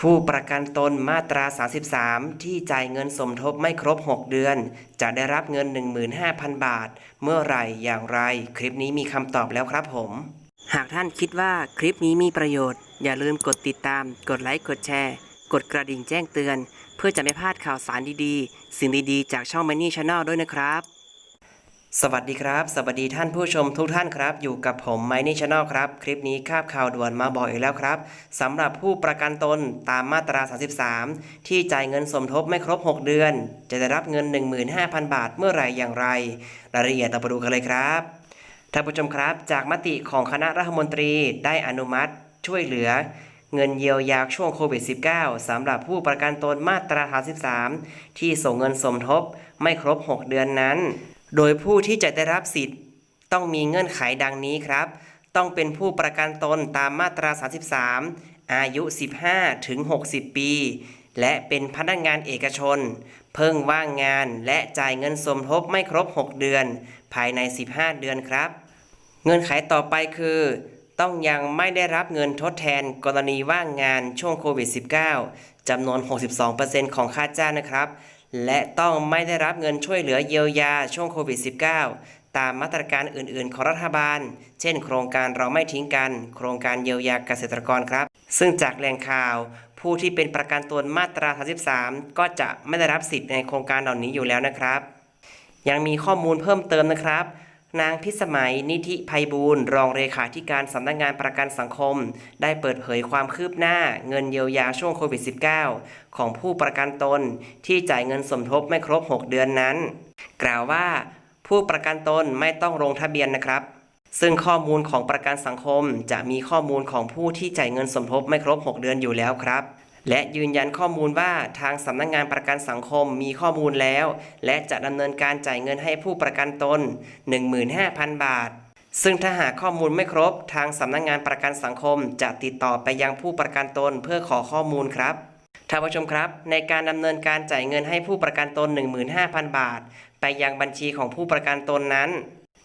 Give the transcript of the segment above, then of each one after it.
ผู้ประกันตนมาตรา 33 ที่จ่ายเงินสมทบไม่ครบ 6 เดือน จะได้รับเงิน 15,000 บาท เมื่อไหร่อย่างไร คลิปนี้มีคำตอบแล้วครับผม หากท่านคิดว่าคลิปนี้มีประโยชน์ อย่าลืมกดติดตาม กดไลค์ กดแชร์ กดกระดิ่งแจ้งเตือน เพื่อจะไม่พลาดข่าวสารดีๆ สิ่งดีๆ จากช่อง Money Channel ด้วยนะครับ สวัสดีครับ สวัสดีท่านผู้ชมทุกท่านครับ อยู่กับผมไมนี่ชาแนลครับ คลิปนี้คาบข่าวด่วนมาบอกอีกแล้วครับสำหรับผู้ประกันตนตามมาตรา 33 ที่จ่ายเงินสมทบไม่ครบ 6 เดือน จะได้รับเงิน 15,000 บาทเมื่อไหร่อย่างไร รายละเอียดเราไปดูกันเลยครับท่านผู้ชมครับ จากมติของคณะรัฐมนตรีได้อนุมัติ ช่วยเหลือเงินเยียวยาช่วงโควิด -19 สำหรับผู้ประกันตนมาตรา 33 ที่ส่งเงินสมทบไม่ครบ 6 เดือนนั้น โดยผู้ที่จะได้รับสิทธิ์ต้องมีเงื่อนไขดังนี้ครับ ต้องเป็นผู้ประกันตนตามมาตรา 33 อายุ 15 ถึง 60 ปี และเป็นพนักงานเอกชน เพิ่งว่างงานและจ่ายเงินสมทบไม่ครบ 6 เดือน ภายใน 15 เดือนครับ เงื่อนไขต่อไปคือ ต้องยังไม่ได้รับเงินทดแทนกรณีว่างงานช่วงโควิด -19 จำนวน 62%ของค่าจ้างนะครับ และต้องไม่ได้รับเงินช่วยเหลือเยียวยาช่วงโควิด -19 ตามมาตรการอื่น ๆ ของรัฐบาล เช่น โครงการเราไม่ทิ้งกัน โครงการเยียวยาเกษตรกรครับ ซึ่งจากแหล่งข่าว ผู้ที่เป็นประกันตนมาตรา 33 ก็จะไม่ได้รับสิทธิ์ในโครงการเหล่านี้อยู่แล้วนะครับ ยังมีข้อมูลเพิ่มเติมนะครับ นางพิสมัยนิธิภัยบูรณ์รองเลขาธิการสำนักงานประกันสังคม ได้เปิดเผยความคืบหน้าเงินเยียวยาช่วงโควิด -19 ของผู้ประกันตนที่จ่ายเงินสมทบไม่ครบ 6 เดือนนั้น กล่าวว่าผู้ประกันตนไม่ต้องลงทะเบียนนะครับ ซึ่งข้อมูลของประกันสังคมจะมีข้อมูลของผู้ที่จ่ายเงินสมทบไม่ครบ 6 เดือนอยู่แล้วครับ และยืนยันข้อมูลว่าทางสำนักงานประกันสังคมมีข้อมูลแล้ว และจะดำเนินการจ่ายเงินให้ผู้ประกันตน 15,000 บาท ซึ่งถ้าหากข้อมูลไม่ครบ ทางสำนักงานประกันสังคมจะติดต่อไปยังผู้ประกันตนเพื่อขอข้อมูลครับท่านผู้ชมครับ ในการดำเนินการจ่ายเงินให้ผู้ประกันตน 15,000 บาท ไปยังบัญชีของผู้ประกันตนนั้น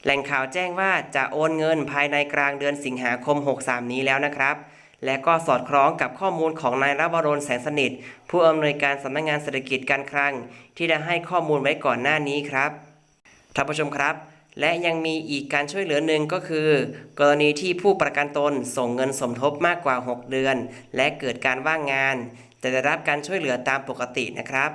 แหล่งข่าวแจ้งว่าจะโอนเงินภายในกลางเดือนสิงหาคม 63 นี้แล้วนะครับ และก็สอดคล้องกับข้อมูลของนายรวรนแสงสนิท ผู้อำนวยการสำนักงานเศรษฐกิจการคลัง ที่ได้ให้ข้อมูลไว้ก่อนหน้านี้ครับท่านผู้ชมครับและยังมีอีกการช่วยเหลือหนึ่งก็คือ กรณีที่ผู้ประกันตนส่งเงินสมทบมากกว่า 6 เดือน และเกิดการว่างงาน จะได้รับการช่วยเหลือตามปกตินะครับ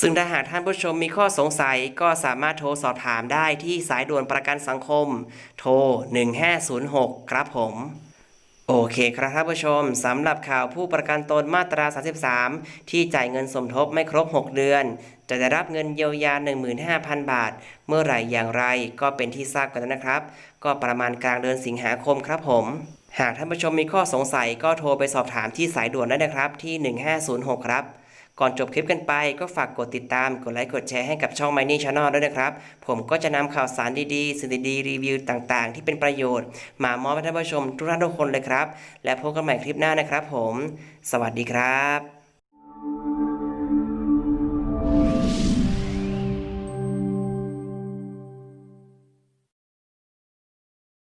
ซึ่งถ้าหากท่านผู้ชมมีข้อสงสัยก็สามารถโทรสอบถามได้ที่สายด่วนประกันสังคม โทร 1506 ครับผม โอเคครับท่านผู้ชมสำหรับข่าวผู้ประกันตนมาตรา 33 ที่จ่ายเงินสมทบไม่ครบ 6 เดือน จะได้รับเงินเยียวยา 15,000 บาท เมื่อไหร่อย่างไรก็เป็นที่ทราบกันแล้วนะครับ ก็ประมาณกลางเดือนสิงหาคมครับผม หากท่านผู้ชมมีข้อสงสัยก็โทรไปสอบถามที่สายด่วนได้นะครับที่ 1506 ครับ ก่อนจบคลิปกันไปก็ฝากกดติดตาม กดไลค์ กดแชร์ให้กับช่อง m i n y Channel ด้วยนะครับ ผมก็จะนำข่าวสารดีๆ สิ่งดีๆ รีวิวต่างๆ ที่เป็นประโยชน์ มามอบให้ท่านผู้ชมทุกท่านทุกคนเลยครับ และพบกันใหม่คลิปหน้านะครับผม สวัสดีครับ